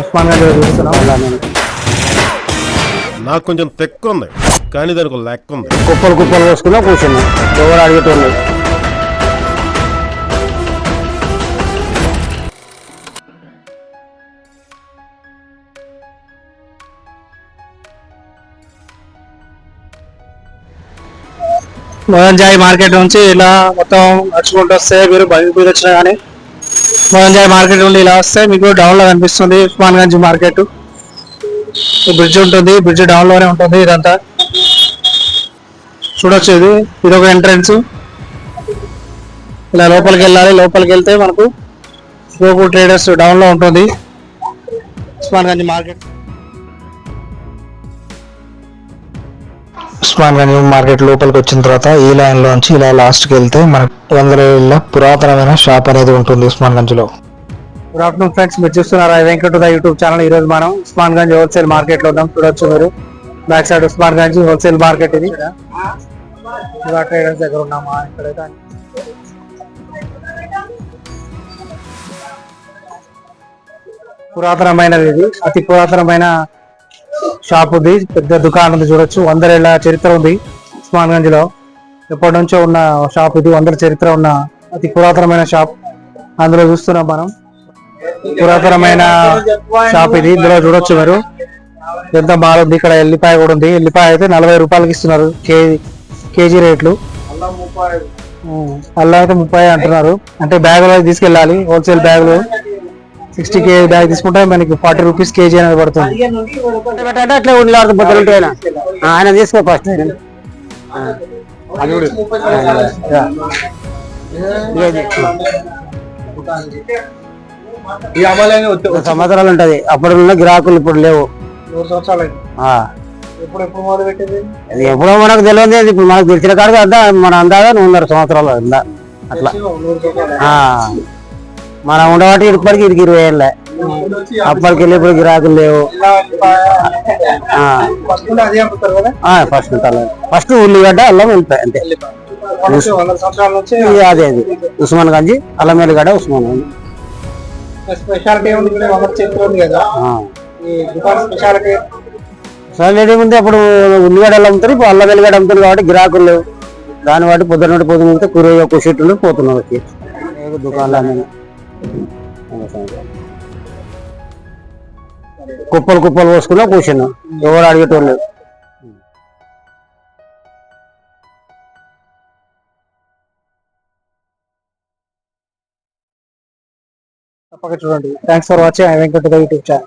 ఉస్మాన్ చూస్తున్నాం నాకు కొంచెం తెక్క ఉంది కానీ దానికి ఒక లెక్క ఉంది. కుప్పలు కుప్పలు పోసుకున్నా కూర్చున్నాం. ఎవరు అడిగేటోళ్ళు? మోహన్ జాయ్ మార్కెట్ నుంచి ఇలా మొత్తం నడుచుకుంటూ వస్తే మీరు బయట మీద వచ్చినా కానీ మోహన్ మార్కెట్ నుండి ఇలా వస్తే మీకు డౌన్లో కనిపిస్తుంది. ఉస్మాన్గంజ్ మార్కెట్. బ్రిడ్జ్ ఉంటుంది. బ్రిడ్జ్ డౌన్లోనే ఉంటుంది ఇదంతా. చూడొచ్చు ఇది. ఇది ఒక ఎంట్రన్స్ ఇలా లోపలికి వెళ్ళాలి. లోపలికి వెళ్తే మనకు గోకుల్ ట్రేడర్స్ డౌన్లో ఉంటుంది. ఉస్మాన్గంజ్ మార్కెట్. ఉస్మాన్ గంజ్ మార్కెట్ లోపలికి వచ్చిన తర్వాత ఈ లైన్ లోంచి ఇలా లాస్ట్కి వెళ్తే మనకు వందల ఏళ్ళ పురాతనమైన షాప్ అనేది ఉంటుంది ఉస్మాన్ గంజ్లో గుడ్ ఆఫ్టర్నూన్ ఫ్రెండ్స్ మీరు చూస్తున్నారా? Venkata YouTube channel. ఈ రోజు మనం ఉస్మాన్ గంజ్ హోల్సేల్ మార్కెట్లో ఉన్నాం. చూడొచ్చు మీరు. Back side Osmanganj wholesale market ఇది. ట్రేడర్స్ దగ్గర ఉన్నామా? ఇక్కడైతే పురాతనమైనది ఇది. అతి పురాతనమైన షాప్ ఉంది పెద్ద దుకాణం ఉంది చూడొచ్చు. వందరేళ్ళ చరిత్ర ఉంది ఉస్మాన్ గంజ్లో ఎప్పటి నుంచో ఉన్న షాప్ ఇది వందల చరిత్ర ఉన్న అతి పురాతనమైన షాప్. అందులో చూస్తున్నాం మనం. పురాతనమైన షాప్ ఇది ఇందులో చూడొచ్చు మీరు. ఎంత బాగుంది ఇక్కడ ఎల్లిపాయ కూడా ఉంది. ఎల్లిపాయ అయితే నలభై రూపాయలకి ఇస్తున్నారు కేజీ కేజీ రేట్లు. అల్లం అయితే ముప్పై అంటున్నారు. అంటే బ్యాగులో తీసుకెళ్ళాలి హోల్సేల్ బ్యాగులు. సిక్స్టీ కేజీ బ్యాగ్ తీసుకుంటే మనకి ఫార్టీ రూపీస్ కేజీ అనేది పడుతుంది. అంటే అట్లా ఉండాలి బొద్దలు ఆయన తీసుకో ఫస్ట్. సంవత్సరాలు ఉంటది. అప్పుడు ఉన్న గిరాకులు ఇప్పుడు లేవు. ఎప్పుడో మనకు తెలియదు ఇప్పుడు మనకు తెలిసిన కాడికి అంతా మన అందాగా వందర సంవత్సరాలు అందా అట్లా. ఆ. మనం ఉండబట్టి ఇప్పటికి ఇదికి ఇరవై ఏళ్ళే. అప్పటికి వెళ్ళి ఇప్పుడు గిరాకులు లేవు. ఫస్ట్ ఫస్ట్ ఉల్లిగడ్డ అల్లం వెళ్తాయి అంతే. ఇది అదే అది. ఉస్మాన్ గంజి అల్లం ఎల్లిగడ్డ ఉస్మాన్ గంజి. స్పెషాలిటీ ఉంది ఉంది కదా. స్పెషాలిటీ? సరే ముందు అప్పుడు ఉల్లిగడ్డలు అమ్ముతారు ఇప్పుడు అల్లం వెల్లిగడ్డ అమ్ముతారు కాబట్టి గిరాకులు లేవు. దాన్ని బట్టి పొద్దున్న నుండి పొద్దున్న కూర ఒక షీట్లు పోతున్నారు. వచ్చి ఏ దుకాణాలు. కుప్పలు కుప్పలు పోసుకున్నా కూర్చున్నా. ఎవరు అడిగేటోళ్ళు తప్పక చూడండి. Thanks for watching Venkata YouTube channel